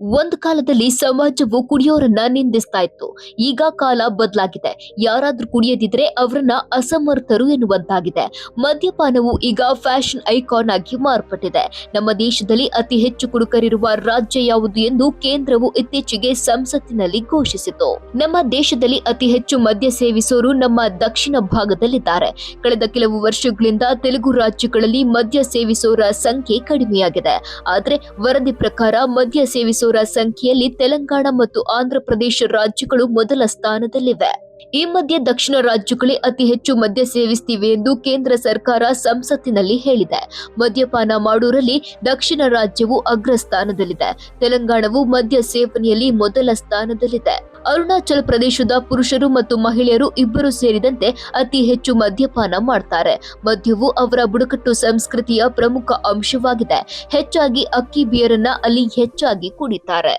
ಒಂದು ಕಾಲದಲ್ಲಿ ಸಮಾಜವು ಕುಡಿಯೋರನ್ನ ನಿಂದಿಸ್ತಾ ಇತ್ತು. ಈಗ ಕಾಲ ಬದಲಾಗಿದೆ. ಯಾರಾದ್ರೂ ಕುಡಿಯದಿದ್ರೆ ಅವರನ್ನ ಅಸಮರ್ಥರು ಎನ್ನುವಂತಾಗಿದೆ. ಮದ್ಯಪಾನವು ಈಗ ಫ್ಯಾಷನ್ ಐಕಾನ್ ಆಗಿ ಮಾರ್ಪಟ್ಟಿದೆ. ನಮ್ಮ ದೇಶದಲ್ಲಿ ಅತಿ ಹೆಚ್ಚು ಕುಡುಕರಿರುವ ರಾಜ್ಯ ಯಾವುದು ಎಂದು ಕೇಂದ್ರವು ಇತ್ತೀಚೆಗೆ ಸಂಸತ್ತಿನಲ್ಲಿ ಘೋಷಿಸಿತು. ನಮ್ಮ ದೇಶದಲ್ಲಿ ಅತಿ ಹೆಚ್ಚು ಮದ್ಯ ಸೇವಿಸೋರು ನಮ್ಮ ದಕ್ಷಿಣ ಭಾಗದಲ್ಲಿದ್ದಾರೆ. ಕಳೆದ ಕೆಲವು ವರ್ಷಗಳಿಂದ ತೆಲುಗು ರಾಜ್ಯಗಳಲ್ಲಿ ಮದ್ಯ ಸೇವಿಸೋರ ಸಂಖ್ಯೆ ಕಡಿಮೆಯಾಗಿದೆ. ಆದರೆ ವರದಿ ಪ್ರಕಾರ ಮದ್ಯ ಸೇವಿಸೋರ ಸಂಖ್ಯೆಯಲ್ಲಿ ತೆಲಂಗಾಣ ಮತ್ತು ಆಂಧ್ರಪ್ರದೇಶ ರಾಜ್ಯಗಳು ಮೊದಲ ಸ್ಥಾನದಲ್ಲಿವೆ. ಈ ಮಧ್ಯೆ ದಕ್ಷಿಣ ರಾಜ್ಯಗಳೇ ಅತಿ ಹೆಚ್ಚು ಮದ್ಯ ಸೇವಿಸುತ್ತಿವೆ ಎಂದು ಕೇಂದ್ರ ಸರ್ಕಾರ ಸಂಸತ್ತಿನಲ್ಲಿ ಹೇಳಿದೆ. ಮದ್ಯಪಾನ ಮಾಡುವರಲ್ಲಿ ದಕ್ಷಿಣ ರಾಜ್ಯವು ಅಗ್ರಸ್ಥಾನದಲ್ಲಿದೆ. ತೆಲಂಗಾಣವು ಮದ್ಯ ಸೇವನೆಯಲ್ಲಿ ಮೊದಲ ಸ್ಥಾನದಲ್ಲಿದೆ. ಅರುಣಾಚಲ ಪ್ರದೇಶದ ಪುರುಷರು ಮತ್ತು ಮಹಿಳೆಯರು ಇಬ್ಬರು ಸೇರಿದಂತೆ ಅತಿ ಹೆಚ್ಚು ಮದ್ಯಪಾನ ಮಾಡ್ತಾರೆ. ಮದ್ಯವು ಅವರ ಬುಡಕಟ್ಟು ಸಂಸ್ಕೃತಿಯ ಪ್ರಮುಖ ಅಂಶವಾಗಿದೆ. ಹೆಚ್ಚಾಗಿ ಅಕ್ಕಿ ಬಿಯರನ್ನ ಅಲ್ಲಿ ಹೆಚ್ಚಾಗಿ ಕುಡಿತಾರೆ.